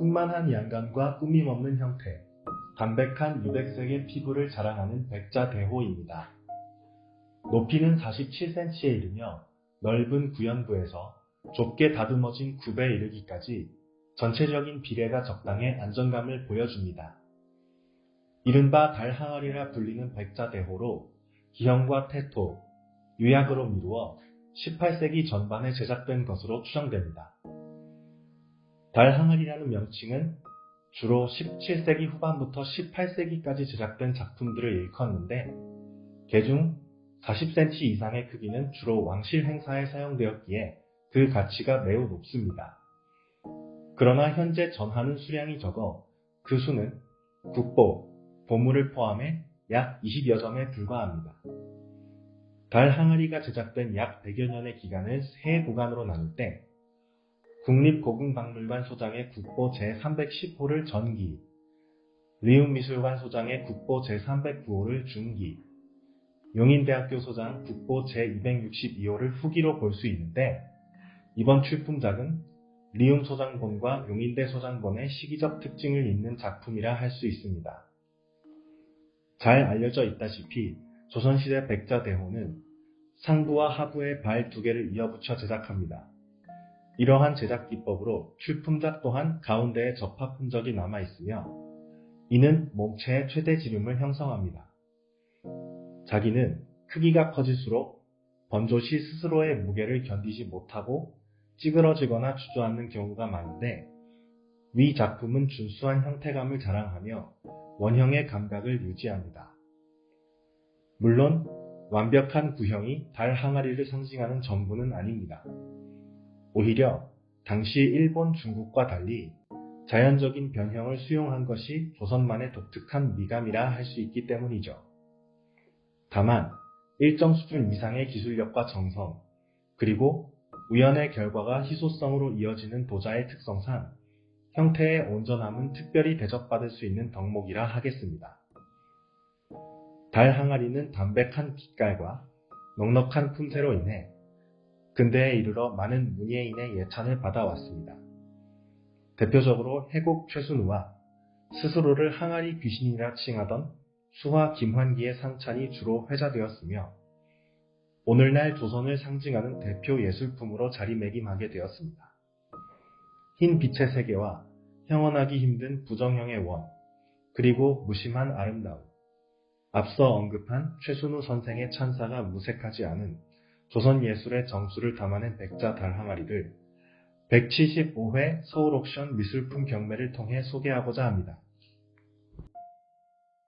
풍만한 양감과 꾸밈없는 형태, 담백한 유백색의 피부를 자랑하는 백자대호입니다. 높이는 47cm에 이르며 넓은 구연부에서 좁게 다듬어진 굽에 이르기까지 전체적인 비례가 적당해 안정감을 보여줍니다. 이른바 달항아리라 불리는 백자대호로 기형과 태토, 유약으로 미루어 18세기 전반에 제작된 것으로 추정됩니다. 달항아리라는 명칭은 주로 17세기 후반부터 18세기까지 제작된 작품들을 일컫는데 개중 40cm 이상의 크기는 주로 왕실 행사에 사용되었기에 그 가치가 매우 높습니다. 그러나 현재 전하는 수량이 적어 그 수는 국보, 보물을 포함해 약 20여 점에 불과합니다. 달 항아리가 제작된 약 100여 년의 기간을 세 구간으로 나눌 때 국립고궁박물관 소장의 국보 제310호를 전기, 리움미술관 소장의 국보 제309호를 중기, 용인대학교 소장 국보 제262호를 후기로 볼 수 있는데 이번 출품작은 리움 소장본과 용인대 소장본의 시기적 특징을 잇는 작품이라 할 수 있습니다. 잘 알려져 있다시피 조선시대 백자대호는 상부와 하부에 발두 개를 이어붙여 제작합니다. 이러한 제작 기법으로 출품작 또한 가운데에 접합 흔적이 남아 있으며 이는 몸체의 최대 지름을 형성합니다. 자기는 크기가 커질수록 번조시 스스로의 무게를 견디지 못하고 찌그러지거나 주저앉는 경우가 많은데 위 작품은 준수한 형태감을 자랑하며 원형의 감각을 유지합니다. 물론 완벽한 구형이 달 항아리를 상징하는 전부는 아닙니다. 오히려 당시 일본, 중국과 달리 자연적인 변형을 수용한 것이 조선만의 독특한 미감이라 할 수 있기 때문이죠. 다만 일정 수준 이상의 기술력과 정성, 그리고 우연의 결과가 희소성으로 이어지는 도자의 특성상 형태의 온전함은 특별히 대접받을 수 있는 덕목이라 하겠습니다. 달 항아리는 담백한 빛깔과 넉넉한 품새로 인해 근대에 이르러 많은 문예인의 예찬을 받아왔습니다. 대표적으로 해곡 최순우와 스스로를 항아리 귀신이라 칭하던 수화 김환기의 상찬이 주로 회자되었으며 오늘날 조선을 상징하는 대표 예술품으로 자리매김하게 되었습니다. 흰 빛의 세계와 형언하기 힘든 부정형의 원, 그리고 무심한 아름다움. 앞서 언급한 최순우 선생의 찬사가 무색하지 않은 조선 예술의 정수를 담아낸 백자 달 항아리를 175회 서울 옥션 미술품 경매를 통해 소개하고자 합니다.